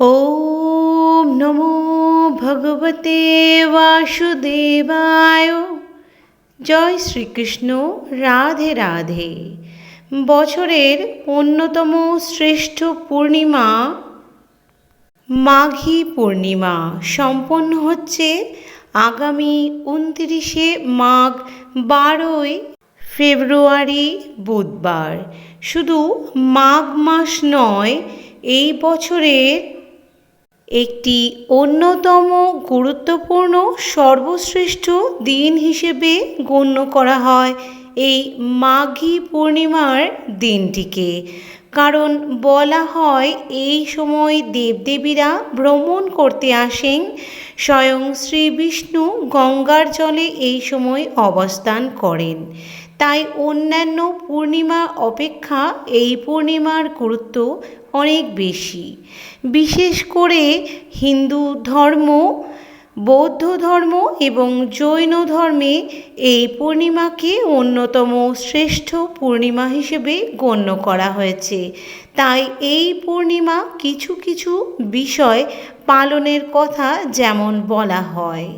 ওম নমো ভগবতে বাসুদেবায়। জয় শ্রীকৃষ্ণ, রাধে রাধে। বছরের অন্যতম শ্রেষ্ঠ পূর্ণিমা মাঘী পূর্ণিমা। সম্পন্ন হচ্ছে আগামী উনতিরিশে মাঘ, বারোই ফেব্রুয়ারি, বুধবার। শুধু মাঘ মাস নয়, এই বছরের একটি অন্যতম গুরুত্বপূর্ণ সর্বশ্রেষ্ঠ দিন হিসেবে গণ্য করা হয় এই মাঘী পূর্ণিমার দিনটিকে। কারণ বলা হয়, এই সময় দেবদেবীরা ভ্রমণ করতে আসেন। স্বয়ং শ্রী বিষ্ণু গঙ্গার জলে এই সময় অবস্থান করেন। তাই অন্যান্য পূর্ণিমা অপেক্ষা এই পূর্ণিমার গুরুত্ব অনেক বেশি। বিশেষ করে হিন্দু ধর্ম, বৌদ্ধ ধর্ম এবং জৈন ধর্মে এই পূর্ণিমাকে অন্যতম শ্রেষ্ঠ পূর্ণিমা হিসেবে গণ্য করা হয়েছে। তাই এই পূর্ণিমা কিছু কিছু বিষয় পালনের কথা যেমন বলা হয়।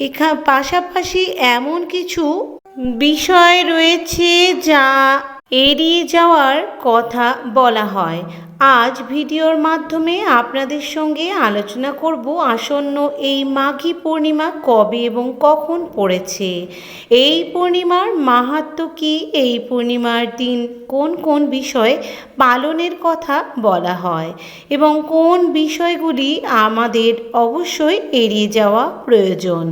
এখা, পাশাপাশি এমন কিছু বিষয় রয়েছে যা এড়িয়ে যাওয়ার কথা বলা হয়। আজ ভিডিওর মাধ্যমে আপনাদের সঙ্গে আলোচনা করব আসন্ন এই মাঘী পূর্ণিমা কবে এবং কখন পড়েছে? এই পূর্ণিমার মাহাত্ম কি? এই পূর্ণিমার দিন কোন কোন বিষয় পালনের কথা বলা হয়? এবং কোন বিষয়গুলি আমাদের অবশ্যই এড়িয়ে যাওয়া প্রয়োজন?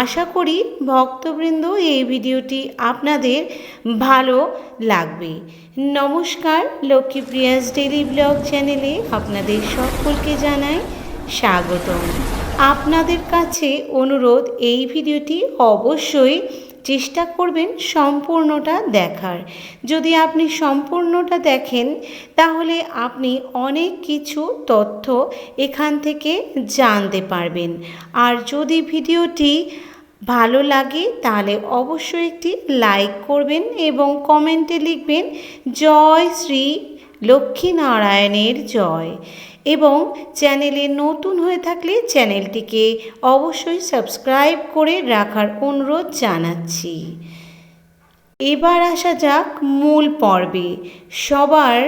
আশা করি ভক্তবৃন্দ এই ভিডিওটি আপনাদের ভালো লাগবে। নমস্কার, লক্ষ্মীপ্রিয়াস ডেলি ব্লগ চ্যানেলে আপনাদের সকলকে জানাই স্বাগতম। আপনাদের কাছে অনুরোধ, এই ভিডিওটি অবশ্যই চেষ্টা করবেন সম্পূর্ণটা দেখার। যদি আপনি সম্পূর্ণটা দেখেন, তাহলে আপনি অনেক কিছু তথ্য এখান থেকে জানতে পারবেন। আর যদি ভিডিওটি ভালো লাগে, তাহলে অবশ্যই একটি লাইক করবেন এবং কমেন্টে লিখবেন, জয় শ্রী লক্ষ্মীনারায়ণের জয় এবং চ্যানেলে নতুন হয়ে থাকলে চ্যানেলটিকে অবশ্যই সাবস্ক্রাইব করে রাখার অনুরোধ জানাচ্ছি। এবার আসা যাক মূল পর্বে। সবার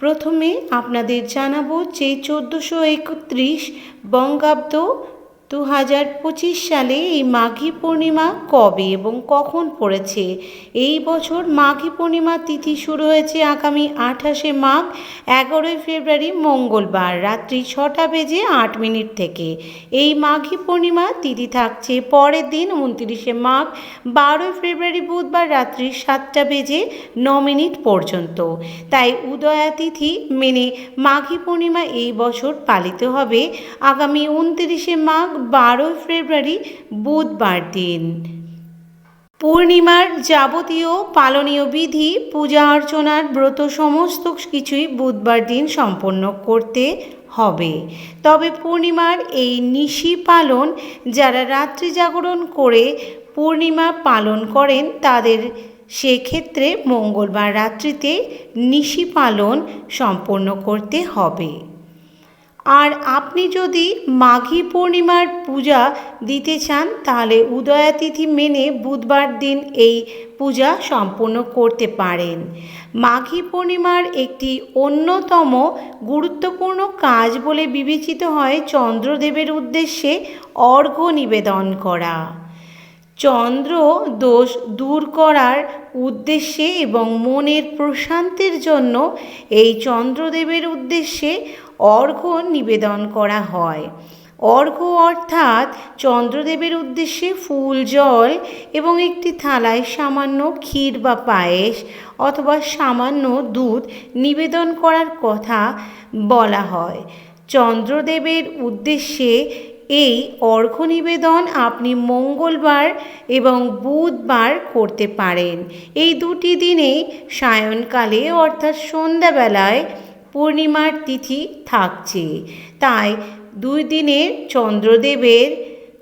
প্রথমে আপনাদের জানাব যে চোদ্দোশো একত্রিশ বঙ্গাব্দ দু হাজার পঁচিশ সালে এই মাঘী পূর্ণিমা কবে এবং কখন পড়েছে? এই বছর মাঘী পূর্ণিমা তিথি শুরু হয়েছে আগামী আঠাশে মাঘ, এগারোই ফেব্রুয়ারি মঙ্গলবার রাত্রি ছটা বেজে আট মিনিট থেকে। এই মাঘী পূর্ণিমা তিথি থাকছে পরের দিন উনত্রিশে মাঘ, বারোই ফেব্রুয়ারি বুধবার রাত্রি সাতটা বেজে ন মিনিট পর্যন্ত। তাই উদয়া তিথি মেনে মাঘী পূর্ণিমা এই বছর পালিত হবে। আগামী উনত্রিশে মাঘ বারোই ফেব্রুয়ারি বুধবার দিন। পূর্ণিমার যাবতীয় পালনীয় বিধি, পূজা অর্চনার ব্রত সমস্ত কিছুই বুধবার দিন সম্পন্ন করতে হবে। তবে পূর্ণিমার এই নিশি পালন যারা রাত্রি জাগরণ করে পূর্ণিমা পালন করেন, তাদের সেক্ষেত্রে মঙ্গলবার রাত্রিতে নিশি পালন সম্পন্ন করতে হবে। আর আপনি যদি মাঘী পূর্ণিমার পূজা দিতে চান, তাহলে উদয়াতিথি মেনে বুধবার দিন এই পূজা সম্পন্ন করতে পারেন। মাঘী পূর্ণিমার একটি অন্যতম গুরুত্বপূর্ণ কাজ বলে বিবেচিত হয় চন্দ্রদেবের উদ্দেশ্যে অর্ঘ্য নিবেদন করা। চন্দ্র দোষ দূর করার উদ্দেশ্যে এবং মনের প্রশান্তির জন্য এই চন্দ্রদেবের উদ্দেশ্যে অর্ঘ্য নিবেদন করা হয়। অর্ঘ্য অর্থাৎ চন্দ্রদেবের উদ্দেশ্যে ফুল, জল এবং একটি থালায় সামান্য ক্ষীর বা পায়েস অথবা সামান্য দুধ নিবেদন করার কথা বলা হয়। চন্দ্রদেবের উদ্দেশ্যে এই অর্ঘ্য নিবেদন আপনি মঙ্গলবার এবং বুধবার করতে পারেন। এই দুটি দিনে সায়নকালে অর্থাৎ সন্ধ্যাবেলায় পূর্ণিমার তিথি থাকছে। তাই দুই দিনের চন্দ্রদেবের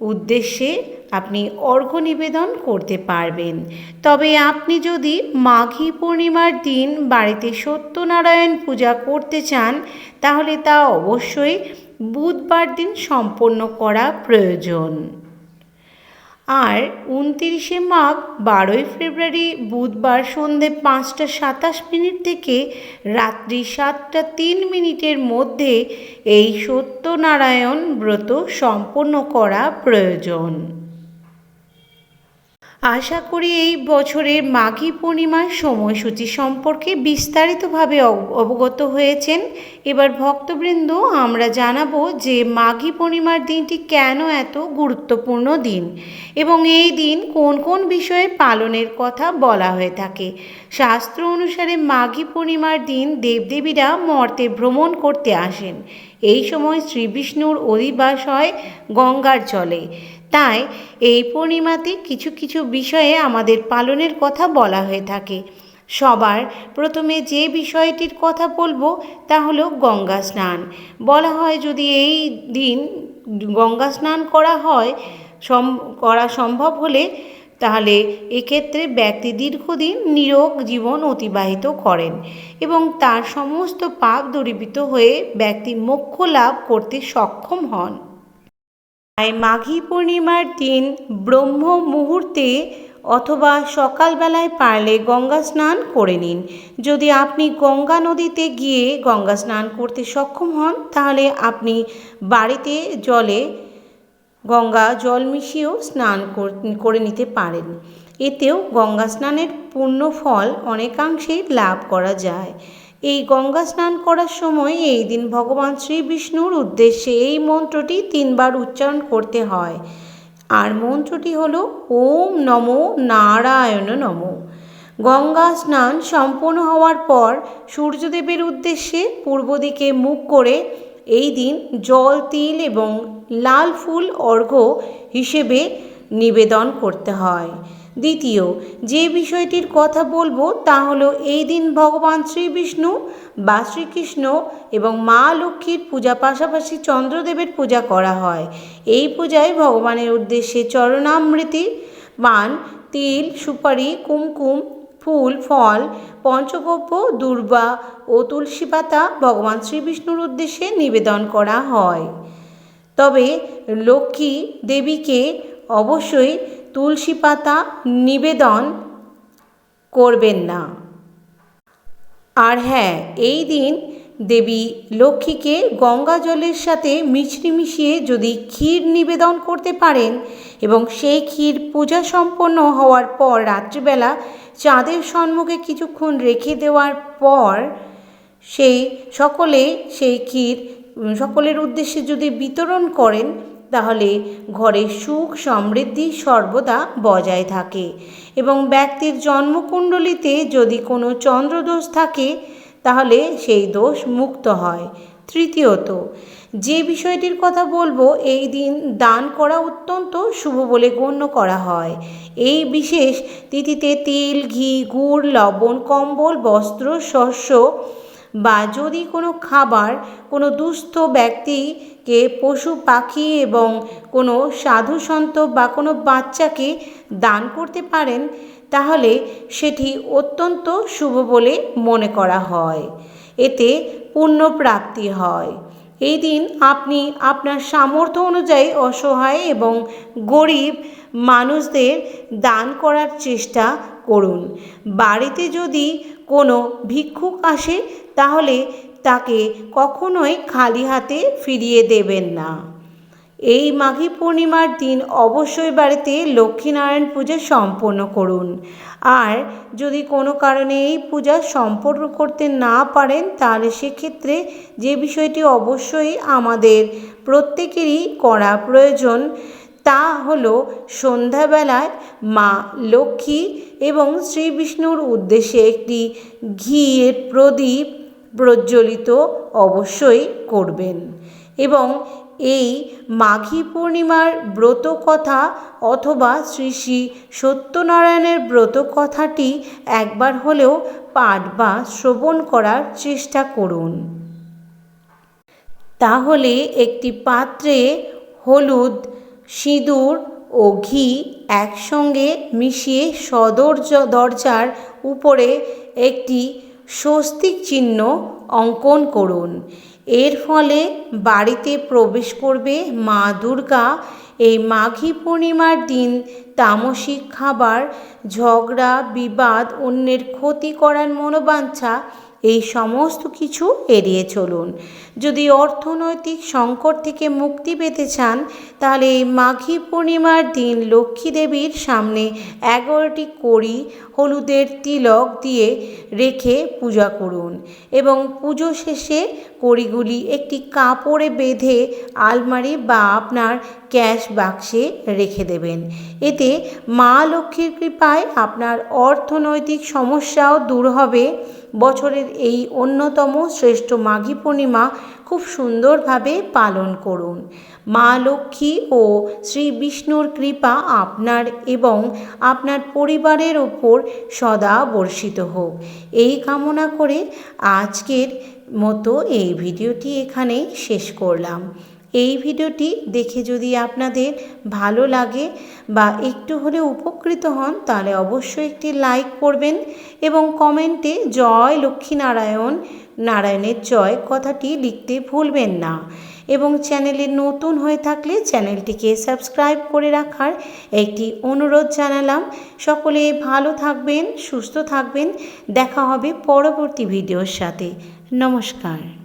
উদ্দেশ্যে আপনি অর্ঘ্য নিবেদন করতে পারবেন। তবে আপনি যদি মাঘী পূর্ণিমার দিন বাড়িতে সত্যনারায়ণ পূজা করতে চান, তাহলে তা অবশ্যই বুধবার দিন সম্পন্ন করা প্রয়োজন। আর উনতিরিশে মাঘ, বারোই ফেব্রুয়ারি, বুধবার সন্ধে পাঁচটা সাতাশ মিনিট থেকে রাত্রি সাতটা তিন মিনিটের মধ্যে এই সত্যনারায়ণ ব্রত সম্পন্ন করা প্রয়োজন। আশা করি এই বছরের মাঘী পূর্ণিমার সময়সূচি সম্পর্কে বিস্তারিতভাবে অব- অবগত হয়েছেন। এবার ভক্তবৃন্দ, আমরা জানাব যে মাঘী পূর্ণিমার দিনটি কেন এত গুরুত্বপূর্ণ দিন? এবং এই দিন কোন কোন বিষয়ে পালনের কথা বলা হয়ে থাকে? শাস্ত্র অনুসারে মাঘী পূর্ণিমার দিন দেবদেবীরা মর্তে ভ্রমণ করতে আসেন। এই সময় শ্রীবিষ্ণুর অধিবাস হয় গঙ্গার জলে। তাই এই পূর্ণিমাতে কিছু কিছু বিষয়ে আমাদের পালনের কথা বলা হয়ে থাকে। সবার প্রথমে যে বিষয়টির কথা বলব তা হলো গঙ্গা স্নান। বলা হয় যদি এই দিন গঙ্গা স্নান করা হয়, সম, করা সম্ভব হলে তাহলে এক্ষেত্রে ব্যক্তি দীর্ঘদিন নিরোগ জীবন অতিবাহিত করেন এবং তার সমস্ত পাপ দূরীভূত হয়ে ব্যক্তি মোক্ষ লাভ করতে সক্ষম হন। তাই মাঘী পূর্ণিমার দিন ব্রহ্ম মুহূর্তে অথবা সকালবেলায় পারলে গঙ্গা স্নান করে নিন। যদি আপনি গঙ্গা নদীতে গিয়ে গঙ্গা স্নান করতে সক্ষম হন, তাহলে আপনি বাড়িতে জলে গঙ্গা জল মিশিয়েও স্নান কর- নিতে পারেন। এতেও গঙ্গা স্নানের পূর্ণ ফল অনেকাংশেই লাভ করা যায়। এই গঙ্গা স্নান করার সময় এই দিন ভগবান শ্রী বিষ্ণুর উদ্দেশ্যে এই মন্ত্রটি তিনবার উচ্চারণ করতে হয়। আর মন্ত্রটি হল, ওম নমো নারায়ণ নমো। গঙ্গা স্নান সম্পন্ন হওয়ার পর সূর্যদেবের উদ্দেশ্যে পূর্ব দিকে মুখ করে এই দিন জল, তিল এবং লাল ফুল অর্ঘ্য হিসেবে নিবেদন করতে হয়। দ্বিতীয়, যে বিষয়টির কথা বলব তা হলো এই দিন ভগবান শ্রীবিষ্ণু বা শ্রীকৃষ্ণ এবং মা লক্ষ্মীর পূজা পাশাপাশি চন্দ্রদেবের পূজা করা হয়। এই পূজায় ভগবানের উদ্দেশ্যে চরণামৃতি, পান, তিল, সুপারি, কুমকুম, ফুল, ফল পঞ্চগব্য দুর্বা ও তুলসী পাতা ভগবান শ্রীবিষ্ণুর উদ্দেশ্যে নিবেদন করা হয়। তবে লক্ষ্মী দেবীকে অবশ্যই তুলসী পাতা নিবেদন করবেন না। আর হ্যাঁ এই দিন দেবী লক্ষ্মীকে গঙ্গা জলের সাথে মিছরি মিশিয়ে যদি ক্ষীর নিবেদন করতে পারেন এবং সেই ক্ষীর পূজা সম্পন্ন হওয়ার পর রাত্রিবেলা চাঁদের সম্মুখে কিছুক্ষণ রেখে দেওয়ার পর সেই সকলে সেই ক্ষীর সকলের উদ্দেশ্যে যদি বিতরণ করেন তাহলে ঘরে সুখ সমৃদ্ধি সর্বদা বজায় থাকে এবং ব্যক্তির জন্মকুণ্ডলিতে যদি কোনো চন্দ্রদোষ থাকে, তাহলে সেই দোষ মুক্ত হয়। তৃতীয়ত, যে বিষয়টির কথা বলব, এই দিন দান করা অত্যন্ত শুভ বলে গণ্য করা হয়। এই বিশেষ তিথিতে তেল, ঘি, গুড়, লবণ, কম্বল, বস্ত্র, শস্য বা যদি কোনো খাবার কোনো দুস্থ ব্যক্তিকে পশু, পাখি এবং কোনো সাধু সন্ত বা কোনো বাচ্চাকে দান করতে পারেন, তাহলে সেটি অত্যন্ত শুভ বলে মনে করা হয়। এতে পুণ্যপ্রাপ্তি হয়। এই দিন আপনি আপনার সামর্থ্য অনুযায়ী অসহায় এবং গরিব মানুষদের দান করার চেষ্টা করুন। বাড়িতে যদি কোনো ভিক্ষুক আসে তাহলে তাকে কখনোই খালি হাতে ফিরিয়ে দেবেন না। এই মাঘী পূর্ণিমার দিন অবশ্যই বাড়িতে লক্ষ্মীনারায়ণ পূজা সম্পন্ন করুন। আর যদি কোনো কারণে এই পূজা সম্পন্ন করতে না পারেন, তাহলে সেক্ষেত্রে যে বিষয়টি অবশ্যই আমাদের প্রত্যেকেরই করা প্রয়োজন, তা হলো সন্ধ্যাবেলায় মা লক্ষ্মী এবং শ্রী বিষ্ণুর উদ্দেশ্যে একটি ঘিয়ের প্রদীপ প্রজ্বলিত অবশ্যই করবেন। এবং এই মাঘী পূর্ণিমার ব্রত কথা অথবা শ্রী শ্রী সত্যনারায়ণের ব্রত কথাটি একবার হলেও পাঠ বা শ্রবণ করার চেষ্টা করুন। তাহলে একটি পাত্রে হলুদ, সিঁদুর ও ঘি একসঙ্গে মিশিয়ে সদর দরজার উপরে একটি স্বস্তিক চিহ্ন অঙ্কন করুন। এর ফলে বাড়িতে প্রবেশ করবে মা দুর্গা। এই মাঘী পূর্ণিমার দিন তামসিক খাবার, ঝগড়া, বিবাদ, অন্যের ক্ষতি করার মনোবাঞ্ছা, এই সমস্ত কিছু এড়িয়ে চলুন। যদি অর্থনৈতিক সংকট থেকে মুক্তি পেতে চান, তাহলে এই মাঘী পূর্ণিমার দিন লক্ষ্মী দেবীর সামনে এগারোটি কড়ি হলুদের তিলক দিয়ে রেখে পূজা করুন এবং পুজো শেষে কড়িগুলি একটি কাপড়ে বেঁধে আলমারি বা আপনার ক্যাশ বাক্সে রেখে দেবেন। এতে মা লক্ষ্মীর কৃপায় আপনার অর্থনৈতিক সমস্যাও দূর হবে। বছরের এই অন্যতম শ্রেষ্ঠ মাঘী পূর্ণিমা খুব সুন্দরভাবে পালন করুন। মা লক্ষ্মী ও শ্রী বিষ্ণুর কৃপা আপনার এবং আপনার পরিবারের ওপর সদা বর্ষিত হোক। এই কামনা করে আজকের মতো এই ভিডিওটি এখানেই শেষ করলাম। এই ভিডিওটি দেখে যদি আপনাদের ভালো লাগে বা একটু হলে উপকৃত হন, তাহলে অবশ্যই একটি লাইক করবেন এবং কমেন্টে জয় লক্ষ্মীনারায়ণ, নারায়ণের জয় কথাটি লিখতে ভুলবেন না। এবং চ্যানেলে নতুন হয়ে থাকলে চ্যানেলটিকে সাবস্ক্রাইব করে রাখার একটি অনুরোধ জানালাম। সকলে ভালো থাকবেন, সুস্থ থাকবেন। দেখা হবে পরবর্তী ভিডিওর সাথে। নমস্কার।